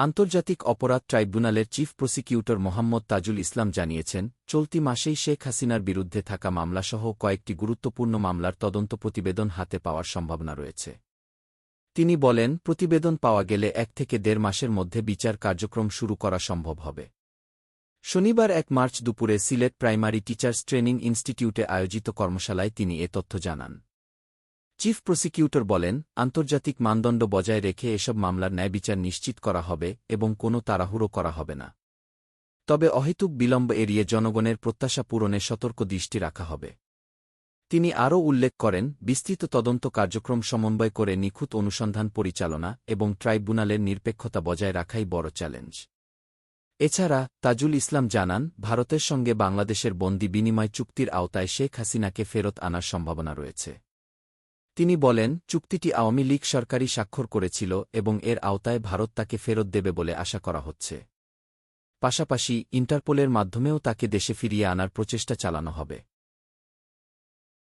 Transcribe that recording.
আন্তর্জাতিক অপরাধ ট্রাইব্যুনালের চিফ প্রসিকিউটর মোহাম্মদ তাজুল ইসলাম জানিয়েছেন, চলতি মাসেই শেখ হাসিনার বিরুদ্ধে থাকা মামলাসহ কয়েকটি গুরুত্বপূর্ণ মামলার তদন্ত প্রতিবেদন হাতে পাওয়ার সম্ভাবনা রয়েছে। তিনি বলেন, প্রতিবেদন পাওয়া গেলে এক থেকে দেড় মাসের মধ্যে বিচার কার্যক্রম শুরু করা সম্ভব হবে। শনিবার এক মার্চ দুপুরে সিলেট প্রাইমারি টিচার্স ট্রেনিং ইনস্টিটিউটে আয়োজিত কর্মশালায় তিনি এ তথ্য জানান। চিফ প্রসিকিউটর বলেন, আন্তর্জাতিক মানদণ্ড বজায় রেখে এসব মামলার ন্যায় বিচার নিশ্চিত করা হবে এবং কোনো তাড়াহুড়ো করা হবে না। তবে অহেতুক বিলম্ব এড়িয়ে জনগণের প্রত্যাশা পূরণে সতর্ক দৃষ্টি রাখা হবে। তিনি আরও উল্লেখ করেন, বিস্তৃত তদন্ত কার্যক্রম সমন্বয় করে নিখুঁত অনুসন্ধান পরিচালনা এবং ট্রাইব্যুনালের নিরপেক্ষতা বজায় রাখাই বড় চ্যালেঞ্জ। এছাড়া, তাজুল ইসলাম জানান, ভারতের সঙ্গে বাংলাদেশের বন্দি বিনিময় চুক্তির আওতায় শেখ হাসিনাকে ফেরত আনার সম্ভাবনা রয়েছে। তিনি বলেন, চুক্তিটি আওয়ামী লীগ সরকারই স্বাক্ষর করেছিল এবং এর আওতায় ভারত তাকে ফেরত দেবে বলে আশা করা হচ্ছে। পাশাপাশি ইন্টারপোলের মাধ্যমেও তাকে দেশে ফিরিয়ে আনার প্রচেষ্টা চালানো হবে।